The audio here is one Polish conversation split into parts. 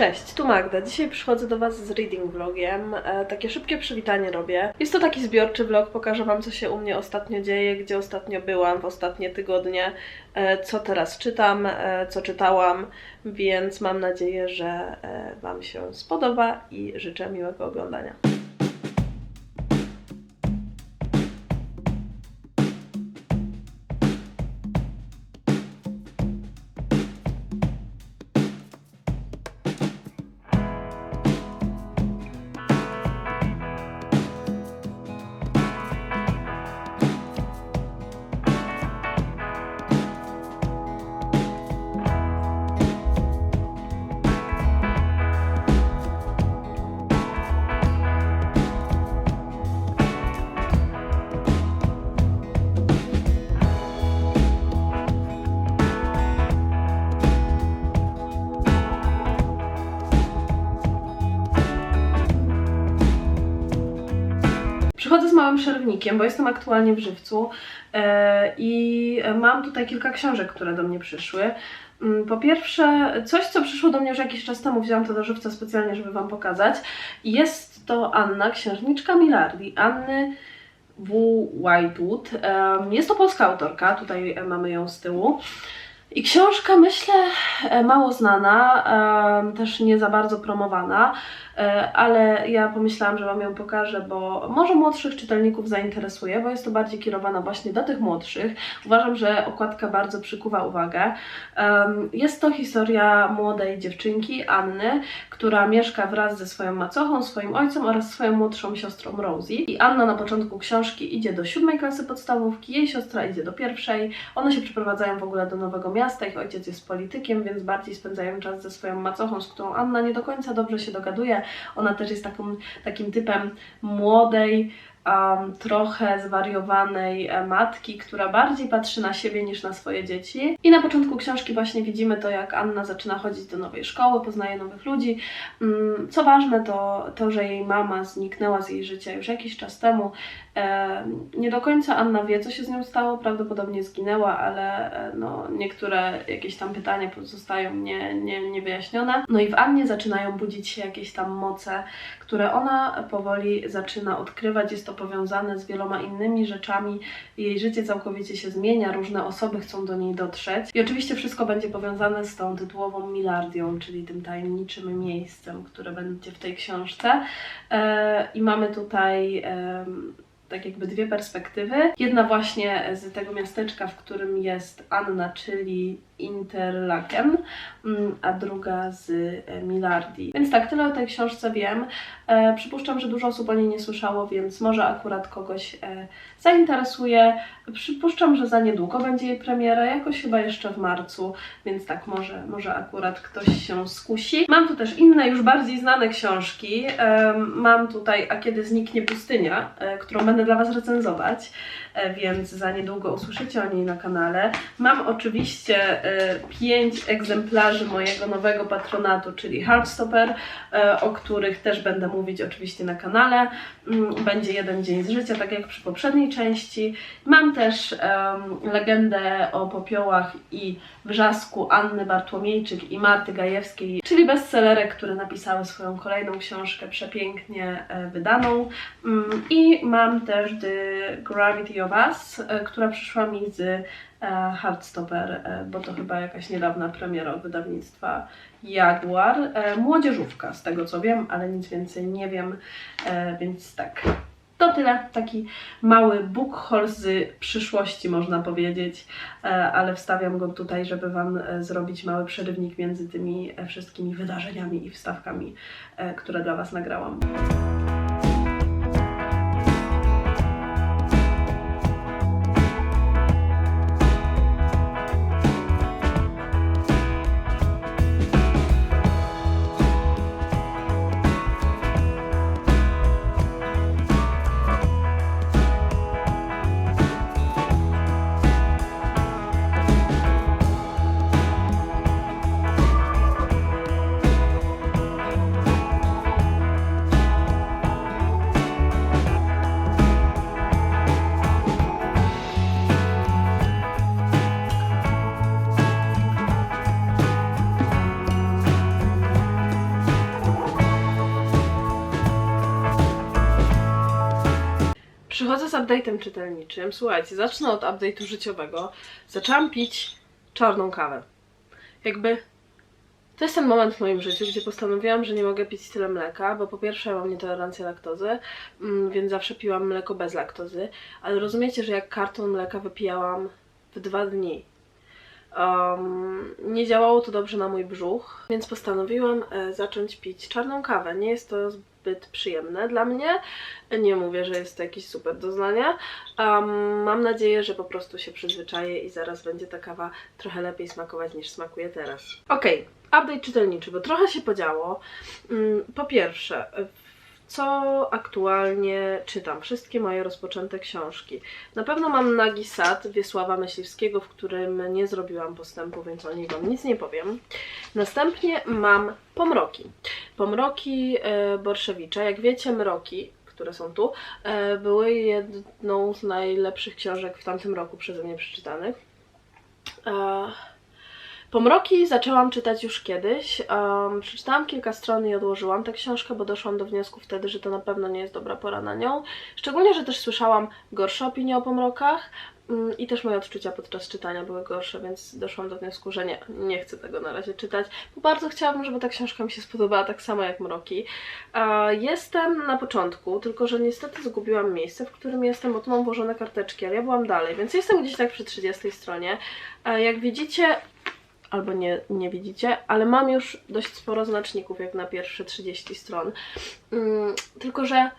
Cześć, tu Magda. Dzisiaj przychodzę do Was z reading vlogiem. E, takie szybkie przywitanie robię. Jest to taki zbiorczy vlog, pokażę Wam co się u mnie ostatnio dzieje, gdzie ostatnio byłam w ostatnie tygodnie, e, co teraz czytam, e, co czytałam, więc mam nadzieję, że e, Wam się spodoba i życzę miłego oglądania. Przychodzę z małym przerwnikiem, bo jestem aktualnie w żywcu e, i mam tutaj kilka książek, które do mnie przyszły. Mm, Po pierwsze, coś, co przyszło do mnie już jakiś czas temu, wzięłam to do żywca specjalnie, żeby Wam pokazać. Jest to Anna, księżniczka Milardi, Anny W. Whitewood. Jest to polska autorka, tutaj e, mamy ją z tyłu. I książka, myślę, e, mało znana, też nie za bardzo promowana, ale ja pomyślałam, że Wam ją pokażę, bo może młodszych czytelników zainteresuje, bo jest to bardziej kierowana właśnie do tych młodszych. Uważam, że okładka bardzo przykuwa uwagę. Jest to historia młodej dziewczynki, Anny, która mieszka wraz ze swoją macochą, swoim ojcem oraz swoją młodszą siostrą Rosie. I Anna na początku książki idzie do siódmej klasy podstawówki, jej siostra idzie do pierwszej. One się przeprowadzają w ogóle do nowego miasta, ich ojciec jest politykiem, więc bardziej spędzają czas ze swoją macochą, z którą Anna nie do końca dobrze się dogaduje. Ona też jest taką, takim typem młodej, um, trochę zwariowanej e, matki, która bardziej patrzy na siebie niż na swoje dzieci. I na początku książki właśnie widzimy to, jak Anna zaczyna chodzić do nowej szkoły, poznaje nowych ludzi. Mm, Co ważne, to to, że jej mama zniknęła z jej życia już jakiś czas temu. Nie do końca Anna wie, co się z nią stało, prawdopodobnie zginęła, ale e, no, niektóre jakieś tam pytania pozostają nie, nie, niewyjaśnione. No i w Annie zaczynają budzić się jakieś tam moce, które ona powoli zaczyna odkrywać. Jest to powiązane z wieloma innymi rzeczami. Jej życie całkowicie się zmienia, różne osoby chcą do niej dotrzeć. I oczywiście wszystko będzie powiązane z tą tytułową Milardią, czyli tym tajemniczym miejscem, które będzie w tej książce. E, I mamy tutaj. Tak jakby dwie perspektywy. Jedna właśnie z tego miasteczka, w którym jest Anna, czyli Interlaken, mm, a druga z e, Milardi. Więc tak, tyle o tej książce wiem. E, przypuszczam, że dużo osób o niej nie słyszało, więc może akurat kogoś e, zainteresuje. Przypuszczam, że za niedługo będzie jej premiera, jakoś chyba jeszcze w marcu, więc tak, może, może akurat ktoś się skusi. Mam tu też inne, już bardziej znane książki. Em, mam tutaj A kiedy zniknie pustynia, e, którą będę dla Was recenzować, e, więc za niedługo usłyszycie o niej na kanale. Mam oczywiście e, pięć egzemplarzy mojego nowego patronatu, czyli Heartstopper, e, o których też będę mówić oczywiście na kanale. Mm, Będzie jeden dzień z życia, tak jak przy poprzedniej części. Mam też em, legendę o popiołach i wrzasku Anny Bartłomiejczyk i Marty Gajewskiej, czyli bestsellerek, które napisały swoją kolejną książkę przepięknie e, wydaną. Mm, I mam też The Gravity of Us, e, która przyszła mi z e, Heartstopper, e, bo to chyba jakaś niedawna premiera wydawnictwa Jaguar. Młodzieżówka, z tego co wiem, ale nic więcej nie wiem, więc tak. To tyle, taki mały book haul z przyszłości można powiedzieć, ale wstawiam go tutaj, żeby Wam zrobić mały przerywnik między tymi wszystkimi wydarzeniami i wstawkami, które dla Was nagrałam. Update'em czytelniczym. Słuchajcie, zacznę od update'u życiowego. Zaczęłam pić czarną kawę. Jakby to jest ten moment w moim życiu, gdzie postanowiłam, że nie mogę pić tyle mleka, bo po pierwsze ja mam nietolerancję laktozy, mm, więc zawsze piłam mleko bez laktozy, ale rozumiecie, że jak karton mleka wypijałam w dwa dni, um, nie działało to dobrze na mój brzuch, więc postanowiłam e, zacząć pić czarną kawę. Nie jest to zbyt przyjemne dla mnie, nie mówię, że jest to jakieś super doznanie. Um, mam nadzieję, że po prostu się przyzwyczaję i zaraz będzie ta kawa trochę lepiej smakować niż smakuje teraz. Okej, update czytelniczy, bo trochę się podziało. Mm, Po pierwsze, co aktualnie czytam? Wszystkie moje rozpoczęte książki. Na pewno mam Nagi Sad Wiesława Myśliwskiego, w którym nie zrobiłam postępu, więc o niej Wam nic nie powiem. Następnie mam Pomroki. Pomroki e, Borszewicza. Jak wiecie, Mroki, które są tu, e, były jedną z najlepszych książek w tamtym roku przeze mnie przeczytanych. Pomroki zaczęłam czytać już kiedyś. Um, przeczytałam kilka stron i odłożyłam tę książkę, bo doszłam do wniosku wtedy, że to na pewno nie jest dobra pora na nią. Szczególnie, że też słyszałam gorsze opinie o pomrokach mm, i też moje odczucia podczas czytania były gorsze, więc doszłam do wniosku, że nie, nie chcę tego na razie czytać, bo bardzo chciałabym, żeby ta książka mi się spodobała tak samo jak Mroki. E, Jestem na początku, tylko że niestety zgubiłam miejsce, w którym jestem, bo tu mam włożone karteczki, ale ja byłam dalej, więc jestem gdzieś tak przy 30 stronie. E, Jak widzicie, albo nie, nie widzicie, ale mam już dość sporo znaczników jak na pierwsze 30 stron. Mm, tylko, że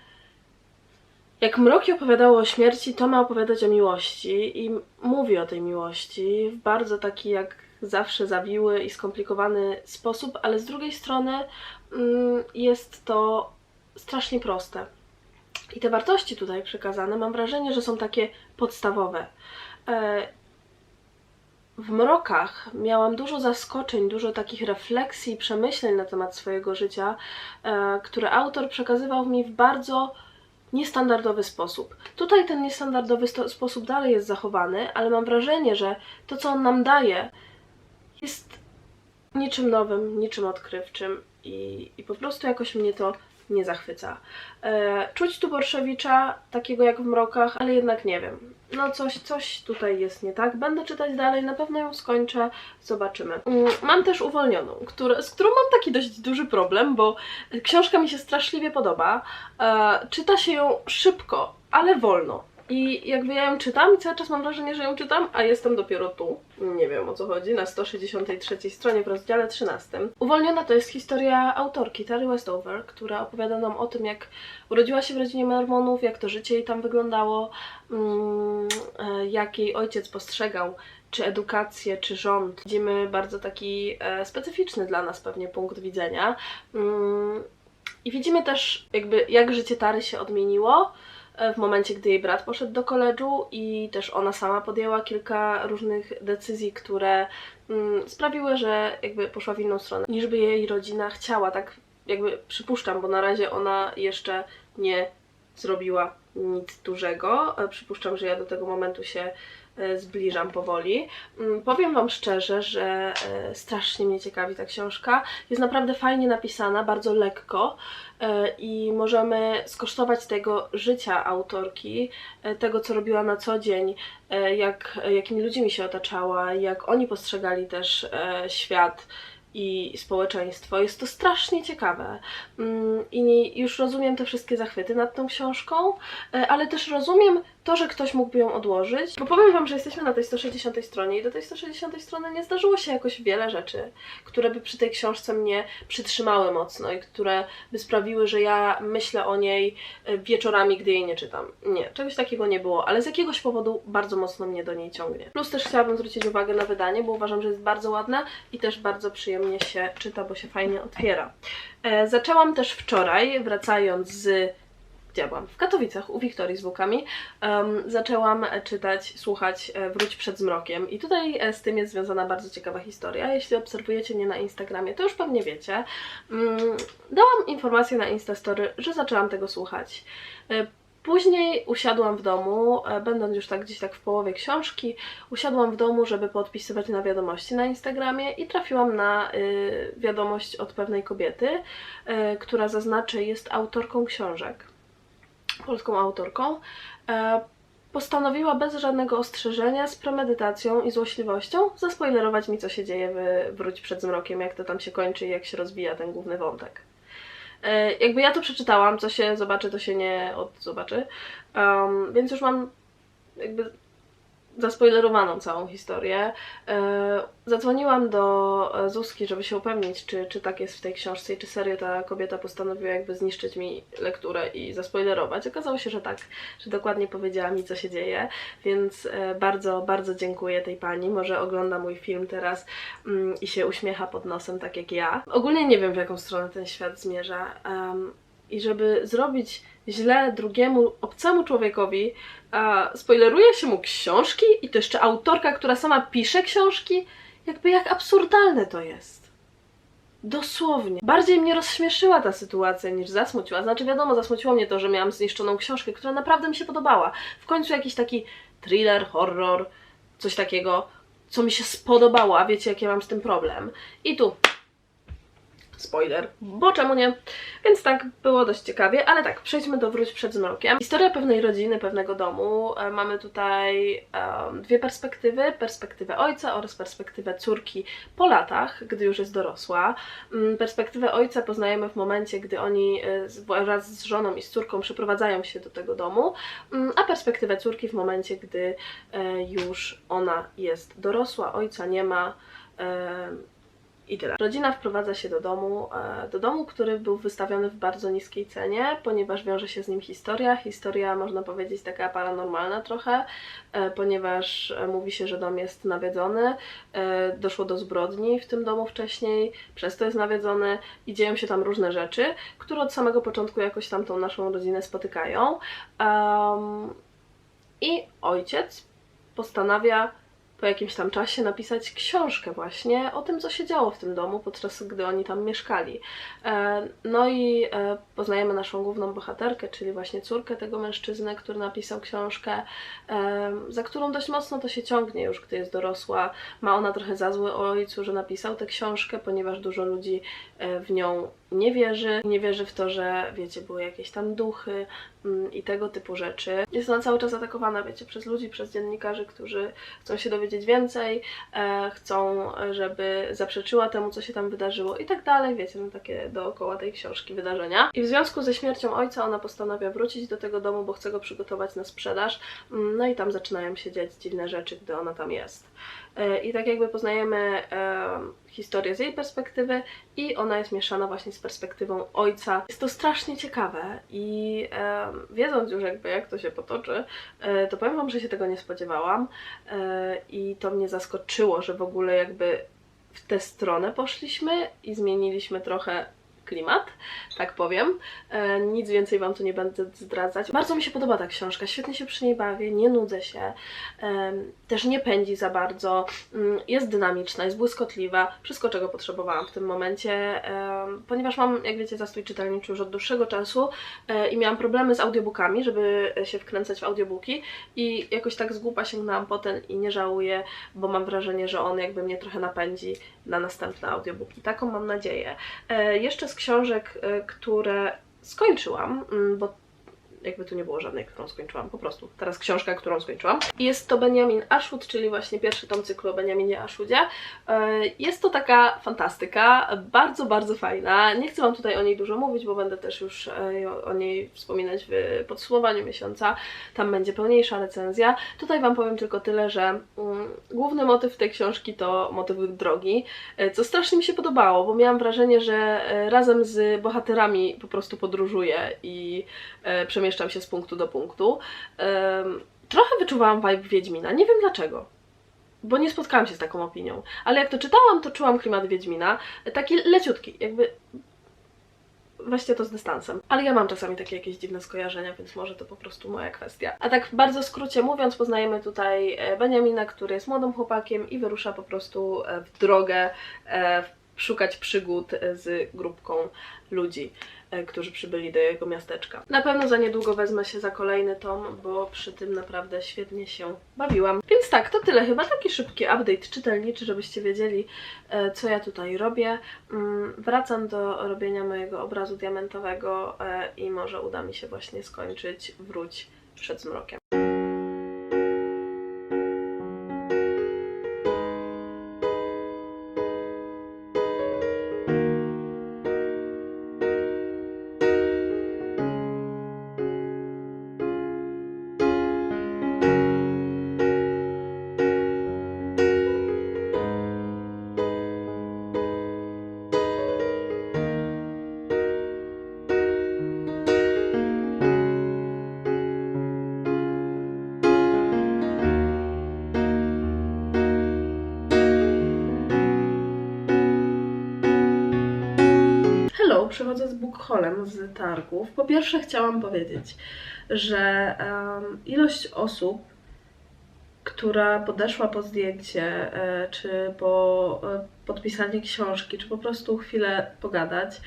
jak Mroki opowiadało o śmierci, to ma opowiadać o miłości i mówi o tej miłości w bardzo taki jak zawsze zawiły i skomplikowany sposób, ale z drugiej strony mm, jest to strasznie proste. I te wartości tutaj przekazane, mam wrażenie, że są takie podstawowe. E, w mrokach miałam dużo zaskoczeń, dużo takich refleksji, przemyśleń na temat swojego życia, e, które autor przekazywał mi w bardzo niestandardowy sposób. Tutaj ten niestandardowy sposób dalej jest zachowany, ale mam wrażenie, że to, co on nam daje, jest niczym nowym, niczym odkrywczym i, i po prostu jakoś mnie to nie zachwyca. E, czuć tu Borszewicza, takiego jak w mrokach, ale jednak nie wiem. No coś, coś tutaj jest nie tak. Będę czytać dalej, na pewno ją skończę, zobaczymy. Mm, Mam też uwolnioną, z którą mam taki dość duży problem, bo książka mi się straszliwie podoba. E, czyta się ją szybko, ale wolno. I jakby ja ją czytam i cały czas mam wrażenie, że ją czytam, a jestem dopiero tu. Nie wiem o co chodzi, na 163 stronie w rozdziale 13. Uwolniona to jest historia autorki Terry Westover, która opowiada nam o tym, jak urodziła się w rodzinie Mormonów, jak to życie jej tam wyglądało, mm, e, jak jej ojciec postrzegał czy edukację, czy rząd. Widzimy bardzo taki e, specyficzny dla nas pewnie punkt widzenia. Mm, I widzimy też jakby jak życie Tary się odmieniło w momencie, gdy jej brat poszedł do koledżu i też ona sama podjęła kilka różnych decyzji, które mm, sprawiły, że jakby poszła w inną stronę niż by jej rodzina chciała. Tak jakby przypuszczam, bo na razie ona jeszcze nie zrobiła nic dużego. E, Przypuszczam, że ja do tego momentu się e, zbliżam powoli. Mm, Powiem Wam szczerze, że e, strasznie mnie ciekawi ta książka. Jest naprawdę fajnie napisana, bardzo lekko e, i możemy skosztować tego życia autorki, e, tego co robiła na co dzień, e, jak, jakimi ludźmi się otaczała, jak oni postrzegali też e, świat i społeczeństwo. Jest to strasznie ciekawe. Mm, I już rozumiem te wszystkie zachwyty nad tą książką, e, ale też rozumiem to, że ktoś mógłby ją odłożyć. Bo powiem Wam, że jesteśmy na tej 160 stronie i do tej 160 strony nie zdarzyło się jakoś wiele rzeczy, które by przy tej książce mnie przytrzymały mocno i które by sprawiły, że ja myślę o niej e, wieczorami, gdy jej nie czytam. Nie, czegoś takiego nie było, ale z jakiegoś powodu bardzo mocno mnie do niej ciągnie. Plus też chciałabym zwrócić uwagę na wydanie, bo uważam, że jest bardzo ładne i też bardzo przyjemnie się czyta, bo się fajnie otwiera. E, zaczęłam też wczoraj, wracając z gdzie ja byłam? W Katowicach, u Wiktorii z Włokami. em, zaczęłam czytać, słuchać e, Wróć przed zmrokiem. I tutaj e, z tym jest związana bardzo ciekawa historia. Jeśli obserwujecie mnie na Instagramie, to już pewnie wiecie. Mm, dałam informację na Instastory, że zaczęłam tego słuchać. E, Później usiadłam w domu, będąc już tak gdzieś tak w połowie książki, usiadłam w domu, żeby podpisywać na wiadomości na Instagramie i trafiłam na y, wiadomość od pewnej kobiety, y, która zaznaczy jest autorką książek. Polską autorką, e, postanowiła bez żadnego ostrzeżenia, z premedytacją i złośliwością zaspoilerować mi, co się dzieje w Wróć przed zmrokiem, jak to tam się kończy i jak się rozwija ten główny wątek. E, jakby ja to przeczytałam, co się zobaczy, to się nie odzobaczy, um, więc już mam jakby zaspoilerowaną całą historię. E, Zadzwoniłam do e, Zuzki, żeby się upewnić, czy, czy tak jest w tej książce i czy serio ta kobieta postanowiła jakby zniszczyć mi lekturę i zaspoilerować. Okazało się, że tak, że dokładnie powiedziała mi, co się dzieje, więc e, bardzo, bardzo dziękuję tej pani. Może ogląda mój film teraz mm, i się uśmiecha pod nosem, tak jak ja. Ogólnie nie wiem, w jaką stronę ten świat zmierza. I żeby zrobić źle drugiemu, obcemu człowiekowi, a spoileruje się mu książki i to jeszcze autorka, która sama pisze książki, jakby jak absurdalne to jest. Dosłownie. Bardziej mnie rozśmieszyła ta sytuacja niż zasmuciła. Znaczy, wiadomo, zasmuciło mnie to, że miałam zniszczoną książkę, która naprawdę mi się podobała. W końcu jakiś taki thriller, horror, coś takiego, co mi się spodobało, a wiecie, jaki ja mam z tym problem. I tu spoiler, bo czemu nie? Więc tak, było dość ciekawie, ale tak, przejdźmy do Wróć przed zmrokiem. Historia pewnej rodziny, pewnego domu. E, Mamy tutaj em, dwie perspektywy, perspektywę ojca oraz perspektywę córki po latach, gdy już jest dorosła. Mm, Perspektywę ojca poznajemy w momencie, gdy oni e, wraz z żoną i z córką przeprowadzają się do tego domu, Mm, a perspektywę córki w momencie, gdy e, już ona jest dorosła, ojca nie ma. I tyle. Rodzina wprowadza się do domu, e, do domu, który był wystawiony w bardzo niskiej cenie, ponieważ wiąże się z nim historia. Historia, można powiedzieć, taka paranormalna trochę, e, ponieważ e, mówi się, że dom jest nawiedzony. Doszło do zbrodni w tym domu wcześniej, przez to jest nawiedzony i dzieją się tam różne rzeczy, które od samego początku jakoś tam tą naszą rodzinę spotykają. I ojciec postanawia po jakimś tam czasie napisać książkę właśnie o tym, co się działo w tym domu, podczas gdy oni tam mieszkali. E, No i e, poznajemy naszą główną bohaterkę, czyli właśnie córkę tego mężczyzny, który napisał książkę, e, za którą dość mocno to się ciągnie już, gdy jest dorosła. Ma ona trochę za zły ojcu, że napisał tę książkę, ponieważ dużo ludzi w nią nie wierzy. Nie wierzy w to, że wiecie, były jakieś tam duchy mm, i tego typu rzeczy. Jest ona cały czas atakowana, wiecie, przez ludzi, przez dziennikarzy, którzy chcą się dowiedzieć więcej, e, chcą, żeby zaprzeczyła temu, co się tam wydarzyło i tak dalej, wiecie, no takie dookoła tej książki wydarzenia. I w związku ze śmiercią ojca ona postanawia wrócić do tego domu, bo chce go przygotować na sprzedaż. Mm, No i tam zaczynają się dziać dziwne rzeczy, gdy ona tam jest. E, I tak jakby poznajemy e, historię z jej perspektywy i ona jest mieszana właśnie z perspektywą ojca. Jest to strasznie ciekawe i e, wiedząc już jakby jak to się potoczy, to powiem Wam, że się tego nie spodziewałam i to mnie zaskoczyło, że w ogóle jakby w tę stronę poszliśmy i zmieniliśmy trochę klimat, tak powiem. E, nic więcej Wam tu nie będę zdradzać. Bardzo mi się podoba ta książka, świetnie się przy niej bawię, nie nudzę się, em, też nie pędzi za bardzo, mm, jest dynamiczna, jest błyskotliwa, wszystko czego potrzebowałam w tym momencie, em, ponieważ mam, jak wiecie, zastój czytelniczy już od dłuższego czasu e, i miałam problemy z audiobookami, żeby się wkręcać w audiobooki i jakoś tak z głupa sięgnęłam po ten i nie żałuję, bo mam wrażenie, że on jakby mnie trochę napędzi na następne audiobooki. Taką mam nadzieję. E, jeszcze z książek, e, które skończyłam, mm, bo jakby tu nie było żadnej, którą skończyłam, po prostu. Teraz książka, którą skończyłam. Jest to Benjamin Ashwood, czyli właśnie pierwszy tom cyklu o Benjaminie Ashwoodzie. E, Jest to taka fantastyka, bardzo, bardzo fajna. Nie chcę Wam tutaj o niej dużo mówić, bo będę też już e, o niej wspominać w podsumowaniu miesiąca. Tam będzie pełniejsza recenzja. Tutaj Wam powiem tylko tyle, że mm, główny motyw tej książki to motyw drogi, e, co strasznie mi się podobało, bo miałam wrażenie, że razem z bohaterami po prostu podróżuję i e, przemieszczam się z punktu do punktu. Trochę wyczuwałam vibe Wiedźmina, nie wiem dlaczego. Bo nie spotkałam się z taką opinią. Ale jak to czytałam, to czułam klimat Wiedźmina. e, Taki leciutki, jakby weźcie to z dystansem. Ale ja mam czasami takie jakieś dziwne skojarzenia, więc może to po prostu moja kwestia. A tak bardzo skrócie mówiąc, poznajemy tutaj e, Benjamina, który jest młodym chłopakiem i wyrusza po prostu e, w drogę szukać przygód z grupką ludzi, którzy przybyli do jego miasteczka. Na pewno za niedługo wezmę się za kolejny tom, bo przy tym naprawdę świetnie się bawiłam. Więc tak, to tyle chyba. Taki szybki update czytelniczy, żebyście wiedzieli, e, co ja tutaj robię. Mm, Wracam do robienia mojego obrazu diamentowego e, i może uda mi się właśnie skończyć Wróć przed zmrokiem. Przychodzę z Bookholem z targów. Po pierwsze chciałam powiedzieć, że em, ilość osób, która podeszła po zdjęcie, e, czy po e, podpisanie książki, czy po prostu chwilę pogadać,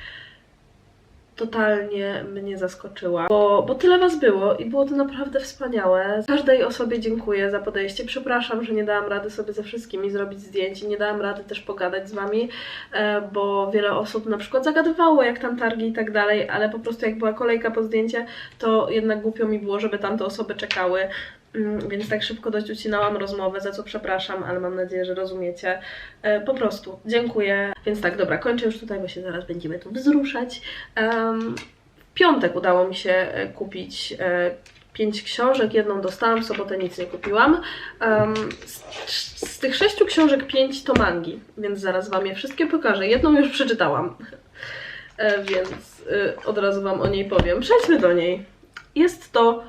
totalnie mnie zaskoczyła, bo, bo tyle was było i było to naprawdę wspaniałe. Każdej osobie dziękuję za podejście. Przepraszam, że nie dałam rady sobie ze wszystkimi zrobić zdjęć i nie dałam rady też pogadać z wami, e, bo wiele osób na przykład zagadywało jak tam targi i tak dalej, ale po prostu jak była kolejka po zdjęcie, to jednak głupio mi było, żeby tamte osoby czekały. Mm, Więc tak szybko dość ucinałam rozmowę, za co przepraszam, ale mam nadzieję, że rozumiecie. E, Po prostu dziękuję. Więc tak, dobra, kończę już tutaj, bo się zaraz będziemy tu wzruszać. W piątek udało mi się e, kupić e, pięć książek, jedną dostałam, w sobotę nic nie kupiłam. Z, z tych sześciu książek pięć to mangi, więc zaraz Wam je wszystkie pokażę. Jedną już przeczytałam, więc od razu Wam o niej powiem. Przejdźmy do niej. Jest to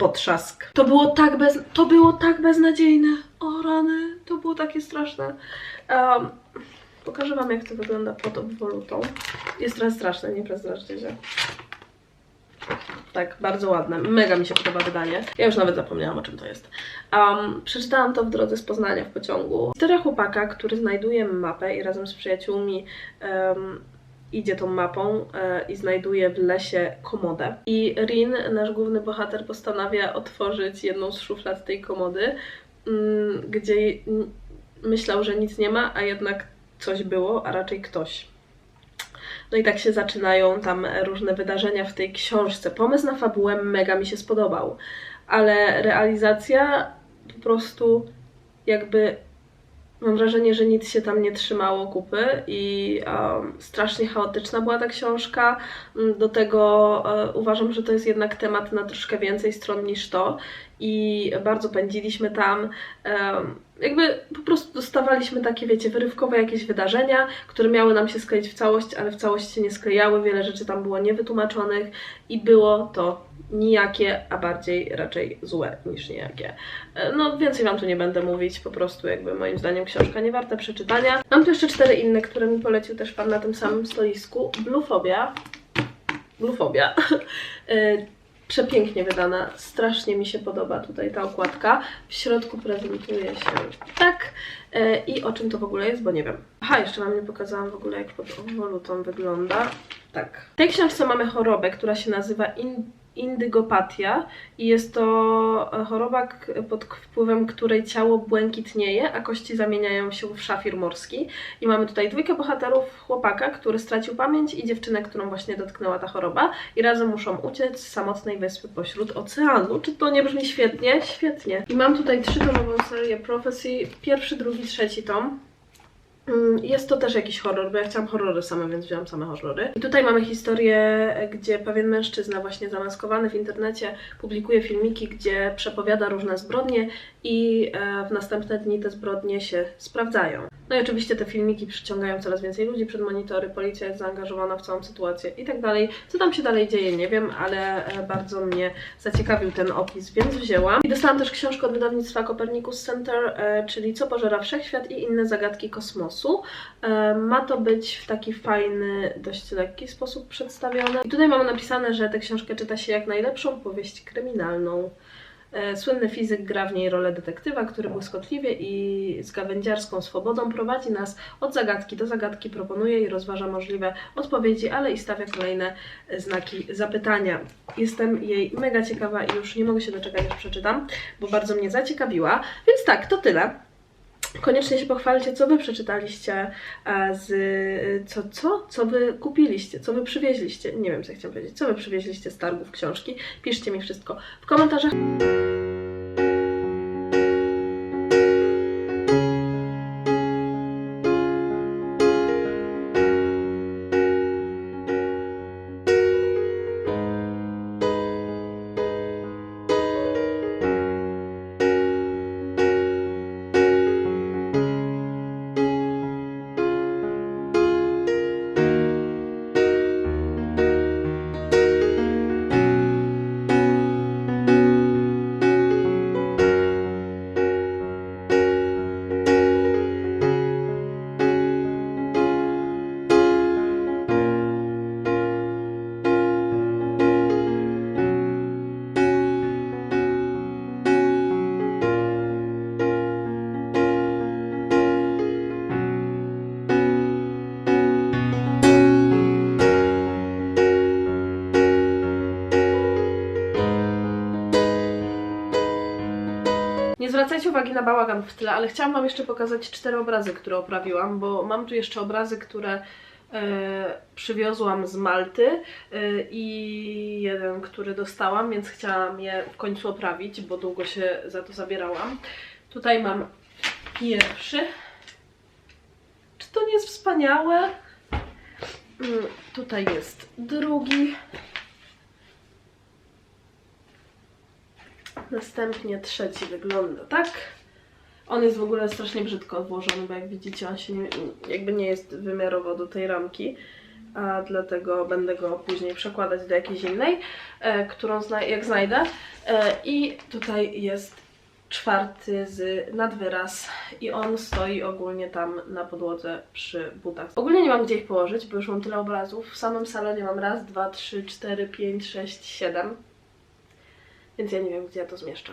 potrzask. To było tak bez... to było tak beznadziejne. O rany, to było takie straszne. Um, pokażę wam jak to wygląda pod obwolutą. Jest trochę straszne, nie przestraszcie się. Tak, bardzo ładne. Mega mi się podoba wydanie. Ja już nawet zapomniałam o czym to jest. Um, przeczytałam to w drodze z Poznania w pociągu. Historia chłopaka, który znajduje mapę i razem z przyjaciółmi um, idzie tą mapą e, i znajduje w lesie komodę. I Rin, nasz główny bohater, postanawia otworzyć jedną z szuflad tej komody, mm, gdzie myślał, że nic nie ma, a jednak coś było, a raczej ktoś. No i tak się zaczynają tam różne wydarzenia w tej książce. Pomysł na fabułę mega mi się spodobał, ale realizacja po prostu jakby Mam wrażenie, że nic się tam nie trzymało kupy i um, strasznie chaotyczna była ta książka. Mm, Do tego e, uważam, że to jest jednak temat na troszkę więcej stron niż to i bardzo pędziliśmy tam. em, jakby po prostu dostawaliśmy takie, wiecie, wyrywkowe jakieś wydarzenia, które miały nam się skleić w całość, ale w całość się nie sklejały. Wiele rzeczy tam było niewytłumaczonych i było to nijakie, a bardziej raczej złe niż nijakie. E, No, więcej Wam tu nie będę mówić, po prostu jakby moim zdaniem książka nie warta przeczytania. Mam tu jeszcze cztery inne, które mi polecił też Pan na tym samym stoisku. Bluefobia. Bluefobia. Przepięknie wydana, strasznie mi się podoba tutaj ta okładka. W środku prezentuje się tak. E, I o czym to w ogóle jest, bo nie wiem. Aha, jeszcze Wam nie pokazałam w ogóle, jak pod wolutą wygląda. Tak. W tej książce mamy chorobę, która się nazywa in indygopatia i jest to e, choroba, pod wpływem której ciało błękitnieje, a kości zamieniają się w szafir morski. I mamy tutaj dwójkę bohaterów, chłopaka, który stracił pamięć i dziewczynę, którą właśnie dotknęła ta choroba i razem muszą uciec z samotnej wyspy pośród oceanu. Czy to nie brzmi świetnie? Świetnie. I mam tutaj trzytomową serię Prophecy, pierwszy, drugi, trzeci tom. Mm, Jest to też jakiś horror, bo ja chciałam horrory same, więc wziąłam same horrory. I tutaj mamy historię, gdzie pewien mężczyzna właśnie zamaskowany w internecie publikuje filmiki, gdzie przepowiada różne zbrodnie i e, w następne dni te zbrodnie się sprawdzają. No i oczywiście te filmiki przyciągają coraz więcej ludzi przed monitory, policja jest zaangażowana w całą sytuację i tak dalej. Co tam się dalej dzieje, nie wiem, ale e, bardzo mnie zaciekawił ten opis, więc wzięłam. I dostałam też książkę od wydawnictwa Copernicus Center, e, czyli Co pożera wszechświat i inne zagadki kosmosu. Ma to być w taki fajny, dość lekki sposób przedstawione. I tutaj mamy napisane, że tę książkę czyta się jak najlepszą powieść kryminalną. E, Słynny fizyk gra w niej rolę detektywa, który błyskotliwie i z gawędziarską swobodą prowadzi nas od zagadki do zagadki, proponuje i rozważa możliwe odpowiedzi, ale i stawia kolejne znaki zapytania. Jestem jej mega ciekawa i już nie mogę się doczekać, aż przeczytam, bo bardzo mnie zaciekawiła. Więc tak, to tyle. Koniecznie się pochwalcie, co wy przeczytaliście e, z. Co, co? Co wy kupiliście? Co wy przywieźliście? Nie wiem, co ja chciałam powiedzieć. Co wy przywieźliście z targów książki? Piszcie mi wszystko w komentarzach. Zwracajcie uwagi na bałagan w tle, ale chciałam Wam jeszcze pokazać cztery obrazy, które oprawiłam, bo mam tu jeszcze obrazy, które e, przywiozłam z Malty e, i jeden, który dostałam, więc chciałam je w końcu oprawić, bo długo się za to zabierałam. Tutaj mam pierwszy. Czy to nie jest wspaniałe? Mm, Tutaj jest drugi. Następnie trzeci wygląda tak. On jest w ogóle strasznie brzydko odłożony, bo jak widzicie, on się nie, jakby nie jest wymiarowo do tej ramki, a dlatego będę go później przekładać do jakiejś innej, e, którą zna jak znajdę. E, I tutaj jest czwarty z nadwyraz i on stoi ogólnie tam na podłodze przy butach. Ogólnie nie mam gdzie ich położyć, bo już mam tyle obrazów. W samym salonie mam raz, dwa, trzy, cztery, pięć, sześć, siedem. Więc ja nie wiem, gdzie ja to zmieszczę.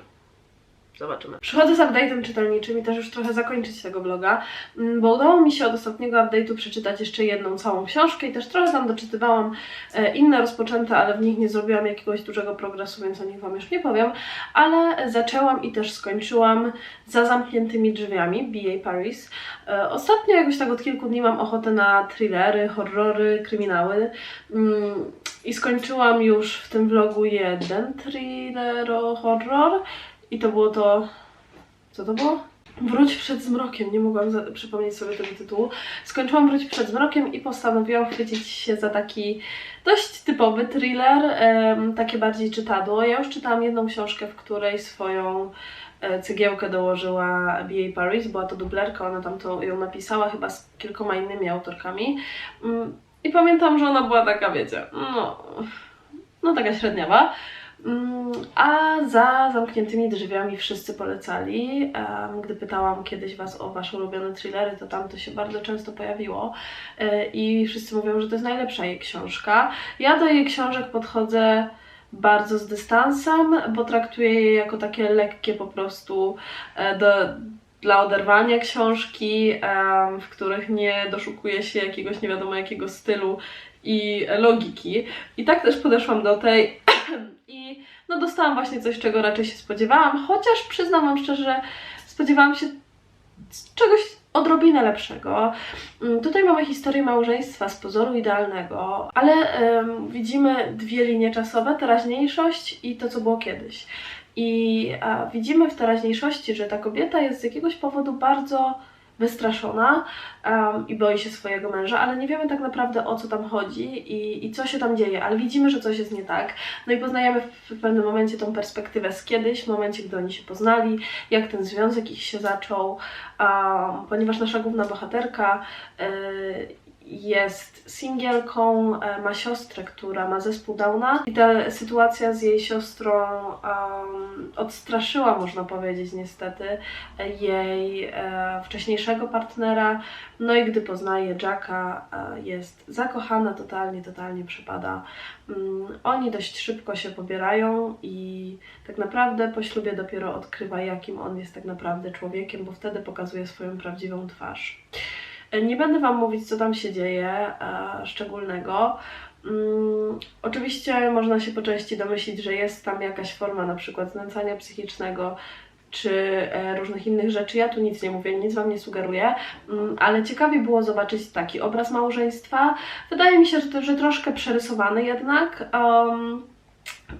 Zobaczymy. Przychodzę z update'em czytelniczym i też już trochę zakończyć tego vloga, mm, bo udało mi się od ostatniego update'u przeczytać jeszcze jedną całą książkę i też trochę tam doczytywałam e, inne rozpoczęte, ale w nich nie zrobiłam jakiegoś dużego progresu, więc o nich Wam już nie powiem, ale zaczęłam i też skończyłam za zamkniętymi drzwiami B.A. Paris. E, Ostatnio jakoś tak od kilku dni mam ochotę na thrillery, horrory, kryminały. Mm, I skończyłam już w tym vlogu jeden thriller, horror i to było to. Co to było? Wróć przed zmrokiem. Nie mogłam przypomnieć sobie tego tytułu. Skończyłam Wróć przed zmrokiem i postanowiłam chwycić się za taki dość typowy thriller, em, takie bardziej czytadło. Ja już czytałam jedną książkę, w której swoją e, cegiełkę dołożyła B.A. Paris. Była to dublerka, ona tam to ją napisała chyba z kilkoma innymi autorkami. Mm, I pamiętam, że ona była taka, wiecie, no, no taka średniawa. Mm, A za zamkniętymi drzwiami wszyscy polecali. Gdy pytałam kiedyś Was o Wasze ulubione thrillery, to tam to się bardzo często pojawiło. E, I wszyscy mówią, że to jest najlepsza jej książka. Ja do jej książek podchodzę bardzo z dystansem, bo traktuję je jako takie lekkie po prostu e, do, dla oderwania książki, w których nie doszukuje się jakiegoś nie wiadomo jakiego stylu i logiki. I tak też podeszłam do tej no dostałam właśnie coś, czego raczej się spodziewałam, chociaż przyznam Wam szczerze, że spodziewałam się czegoś odrobinę lepszego. Mm, Tutaj mamy historię małżeństwa z pozoru idealnego, ale widzimy dwie linie czasowe, teraźniejszość i to, co było kiedyś. I a, widzimy w teraźniejszości, że ta kobieta jest z jakiegoś powodu bardzo wystraszona em, i boi się swojego męża, ale nie wiemy tak naprawdę o co tam chodzi i, i co się tam dzieje, ale widzimy, że coś jest nie tak. No i poznajemy w, w pewnym momencie tą perspektywę z kiedyś, w momencie, gdy oni się poznali, jak ten związek ich się zaczął, um, ponieważ nasza główna bohaterka y, jest singielką, e, ma siostrę, która ma zespół Downa i ta sytuacja z jej siostrą um, odstraszyła, można powiedzieć niestety, jej e, wcześniejszego partnera. No i gdy poznaje Jacka, e, jest zakochana totalnie, totalnie przypada. Mm, Oni dość szybko się pobierają i tak naprawdę po ślubie dopiero odkrywa, jakim on jest tak naprawdę człowiekiem, bo wtedy pokazuje swoją prawdziwą twarz. E, Nie będę Wam mówić, co tam się dzieje e, szczególnego. Mm, oczywiście można się po części domyślić, że jest tam jakaś forma na przykład znęcania psychicznego czy e, różnych innych rzeczy. Ja tu nic nie mówię, nic Wam nie sugeruję, mm, ale ciekawie było zobaczyć taki obraz małżeństwa. Wydaje mi się, że, troszkę przerysowany jednak.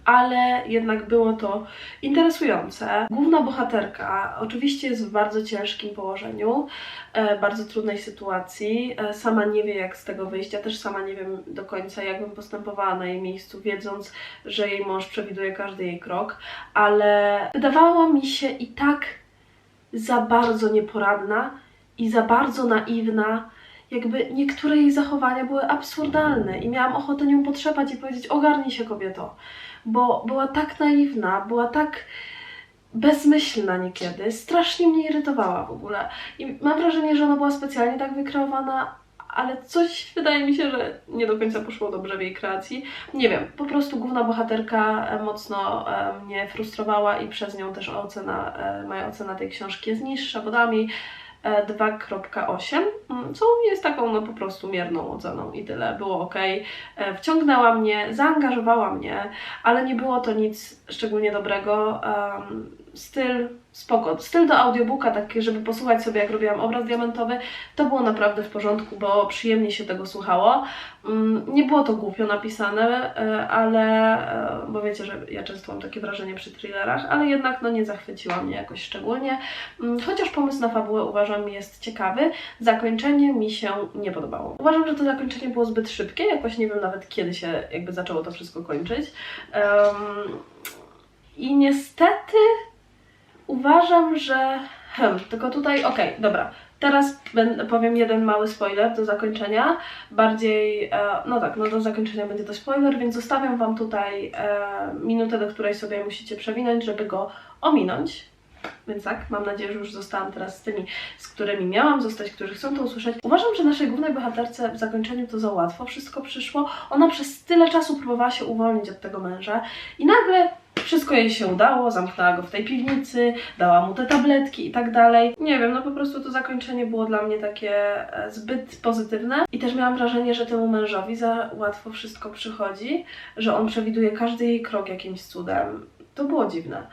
Ale jednak było to interesujące. Główna bohaterka oczywiście jest w bardzo ciężkim położeniu, e, bardzo trudnej sytuacji. E, sama nie wie, jak z tego wyjść. Ja też sama nie wiem do końca, jak bym postępowała na jej miejscu, wiedząc, że jej mąż przewiduje każdy jej krok, ale wydawała mi się i tak za bardzo nieporadna i za bardzo naiwna. Jakby niektóre jej zachowania były absurdalne i miałam ochotę nią potrzepać i powiedzieć: Ogarnij się, kobieto, bo była tak naiwna, była tak bezmyślna niekiedy, strasznie mnie irytowała w ogóle. I mam wrażenie, że ona była specjalnie tak wykreowana, ale coś wydaje mi się, że nie do końca poszło dobrze w jej kreacji. Nie wiem, po prostu główna bohaterka e, mocno e, mnie frustrowała i przez nią też ocena, e, moja ocena tej książki jest niższa, bo e, 2.8, mm, co jest taką no po prostu mierną oceną i tyle. Było ok. E, Wciągnęła mnie, zaangażowała mnie, ale nie było to nic szczególnie dobrego. Em, styl spoko. Styl do audiobooka, taki, żeby posłuchać sobie, jak robiłam obraz diamentowy, to było naprawdę w porządku, bo przyjemnie się tego słuchało. Mm, Nie było to głupio napisane, e, ale, e, bo wiecie, że ja często mam takie wrażenie przy thrillerach, ale jednak no nie zachwyciła mnie jakoś szczególnie. Mm, Chociaż pomysł na fabułę uważam jest ciekawy, zakończenie mi się nie podobało. Uważam, że to zakończenie było zbyt szybkie, jakoś nie wiem nawet kiedy się jakby zaczęło to wszystko kończyć. Em, I niestety uważam, że. Hmm, tylko tutaj, okej, dobra. Teraz powiem jeden mały spoiler do zakończenia. Bardziej, e, no tak, no do zakończenia będzie to spoiler, więc zostawiam Wam tutaj e, minutę, do której sobie musicie przewinąć, żeby go ominąć. Więc tak, mam nadzieję, że już zostałam teraz z tymi, z którymi miałam zostać, którzy chcą to usłyszeć. Uważam, że naszej głównej bohaterce w zakończeniu to za łatwo wszystko przyszło. Ona przez tyle czasu próbowała się uwolnić od tego męża i nagle wszystko jej się udało, zamknęła go w tej piwnicy, dała mu te tabletki i tak dalej. Nie wiem, no po prostu to zakończenie było dla mnie takie e, zbyt pozytywne i też miałam wrażenie, że temu mężowi za łatwo wszystko przychodzi, że on przewiduje każdy jej krok jakimś cudem. To było dziwne.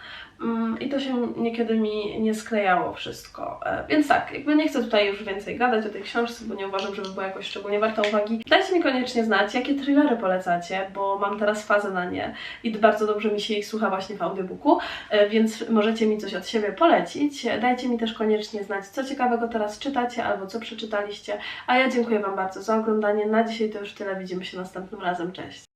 Mm, I to się niekiedy mi nie sklejało wszystko. E, Więc tak, jakby nie chcę tutaj już więcej gadać o tej książce, bo nie uważam, żeby była jakoś szczególnie warta uwagi. Dajcie mi koniecznie znać, jakie thrillery polecacie, bo mam teraz fazę na nie i bardzo dobrze mi się ich słucha właśnie w audiobooku, e, więc możecie mi coś od siebie polecić. Dajcie mi też koniecznie znać, co ciekawego teraz czytacie albo co przeczytaliście. A ja dziękuję Wam bardzo za oglądanie. Na dzisiaj to już tyle. Widzimy się następnym razem. Cześć!